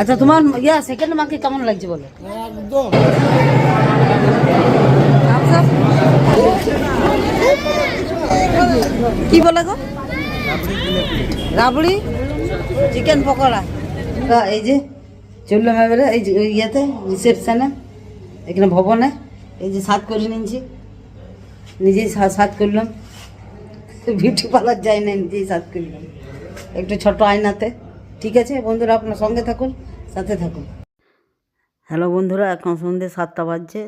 আচ্ছা তোমার ইয়া সেকেন্ড মাকে কেমন লাগছে বলো? একদম। কি বলে গো? রাবড়ি? চিকেন পকোড়া। তো এই যে চললাম এবারে এই যে ইয়েতে রিসেপশনে এখানে ভবনে এই যে সাত করে নিয়েছি। নিজেই সাত করলাম। বিউটি পার্লার যাই না নিজেই সাত করলাম। একটু ছোট আয়নাতে। ঠিক আছে বন্ধুরা আপনার সঙ্গে থাকুন। সাথে থাকুন। হ্যালো বন্ধুরা এখন সন্ধ্যে সাতটা বাজছে।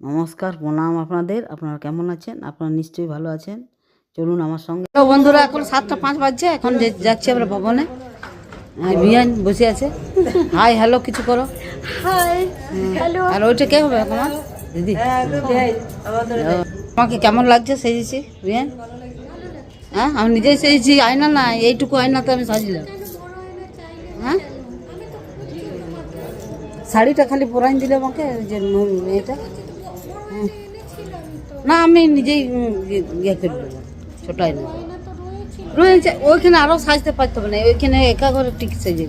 নমস্কার প্রণাম আপনাদের। আপনারা কেমন আছেন? আপনারা নিশ্চয়ই ভালো আছেন। চলুন আমার সঙ্গে। তো বন্ধুরা এখন সাতটা পাঁচ বাজছে এখন যাচ্ছি আমরা ভবনে। আর বিয়ান বসে আছে। হাই হ্যালো কিছু করো। হ্যালো আর ওইটা কে হবে তোমার দিদি। ও, আমাকে কেমন লাগছে সেজেছি বিয়ান? হ্যাঁ আমি নিজেই সেজেছি আয়না না এইটুকু আয়নাতে আমি সাজলাম। হ্যাঁ? শাড়িটা খালি পরাই দিলে আমাকে যে এটা। না আমি নিজেই ইয়ে- করে দিলাম ছোট আয়না রয়েছে ওইখানে আরও সাজতে পারতো না ওইখানে একা করে টিক সেজে।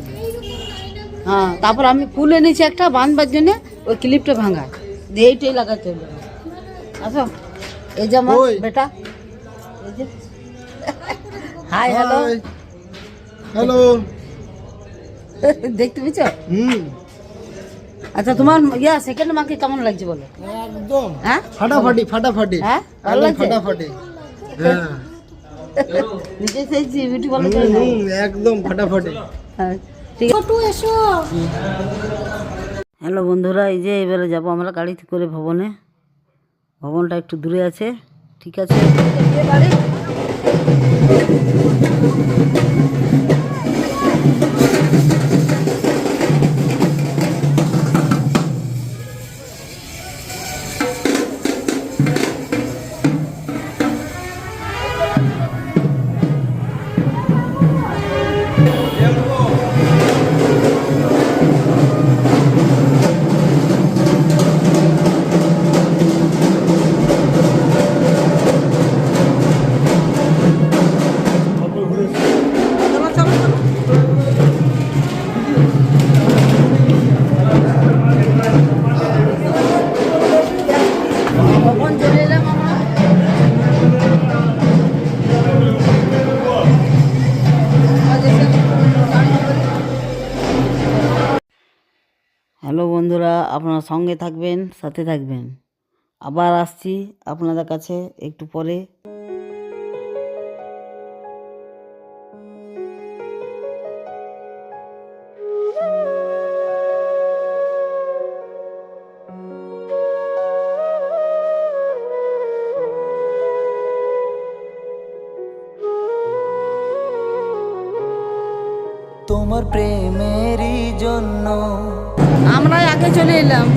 হ্যাঁ তারপর আমি ফুল এনেছি একটা বাঁধবার জন্য ওই ক্লিপটা ভাঙা। দিয়ে এইটাই লাগাতে হলো আসো এই যে আমার বেটা। এই যে। হাই হ্যালো হ্যালো দেখতে পেয়েছ? হুম। আচ্ছা তোমার ইয়া সেকেন্ড মাকে কেমন লাগছে বলো? একদম। হ্যাঁ? ফাটাফাটি ফাটাফাটি। হ্যাঁ? ভালো লাগছে? ফাটাফাটি। হ্যাঁ। নিজে সেই বিউটি হুম, একদম ফাটাফাটি। হ্যাঁ ঠিক আছে। এসো। হ্যালো বন্ধুরা এই যে এবারে যাব আমরা গাড়িতে করে ভবনে। ভবনটা একটু দূরে আছে ঠিক আছে? হ্যালো বন্ধুরা, আপনারা সঙ্গে থাকবেন, সাথে থাকবেন। আবার আসছি আপনাদের কাছে একটু পরে। তোমার প্রেমেরই জন্য আমরা আগে চলে এলাম।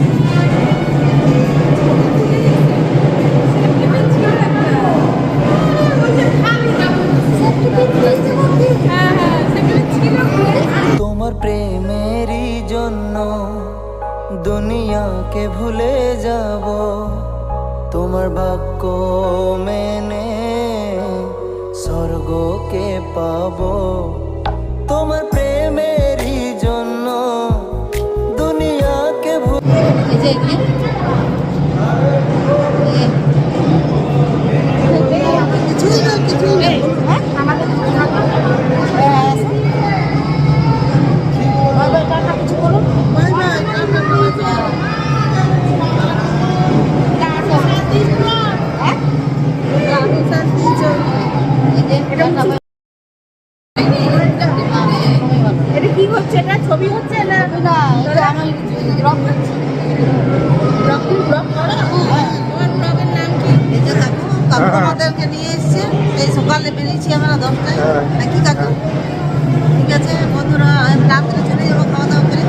তোমার প্রেমেরই জন্য দুনিয়াকে ভুলে যাব। তোমার বাক্য মেনে স্বর্গকে পাবো। এই আমাদেরকে নিয়ে এসছে। এই সকালে বেরিয়েছি আমরা দশটায়। নাকি কাকু? ঠিক আছে বন্ধুরা রাত্রে চলে যাব খাওয়া দাওয়া করে।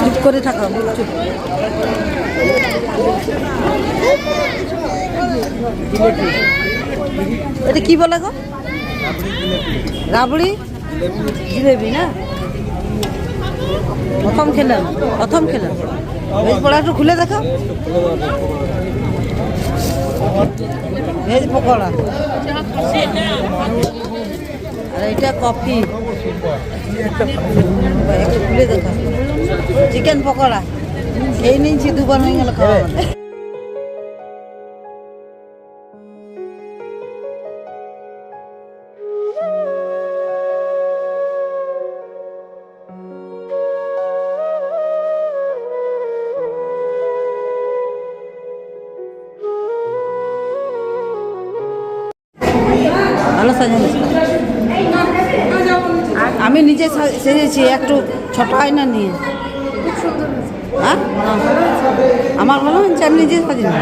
চুপ করে থাকা চুপ। এটা কি বলে গো? রাবড়ি? জিলেবি না? প্রথম খেলাম প্রথম খেলাম ভেজ পকোড়া একটু খুলে দেখো। ভেজ পকোড়া। আর এটা কফি। একটু খুলে দেখা। চিকেন পকোড়া। এই নিয়েছি, দুবার হয়ে গেল খাওয়া। ভালো সাজানো আমি নিজে সেজেছি, একটু ছোট আয়না নিয়ে। হ্যাঁ? আমার ভালো হয়েছে, আমি নিজে সাজিনি।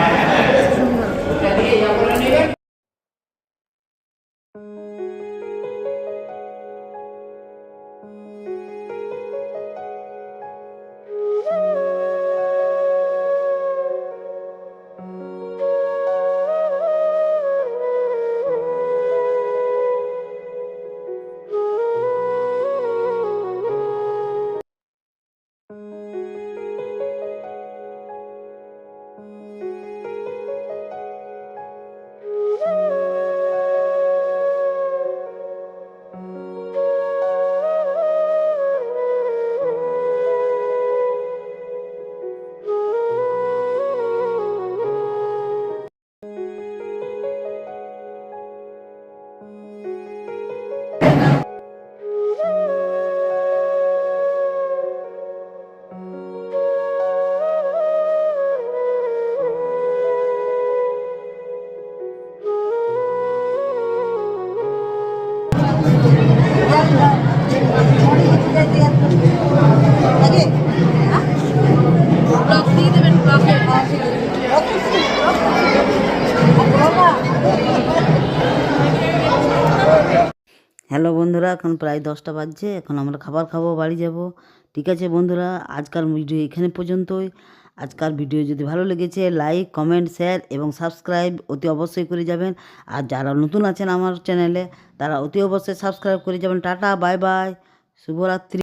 হ্যালো বন্ধুরা, এখন প্রায় দশটা বাজছে, এখন আমরা খাবার খাব, বাড়ি যাব। ঠিক আছে বন্ধুরা, আজকাল ভিডিও এখানে পর্যন্তই। আজকাল ভিডিও যদি ভালো লেগেছে, লাইক, কমেন্ট, শেয়ার এবং সাবস্ক্রাইব অতি অবশ্যই করে যাবেন। আর যারা নতুন আছেন আমার চ্যানেলে, তারা অতি অবশ্যই সাবস্ক্রাইব করে যাবেন। টাটা, বাই বাই, শুভরাত্রি।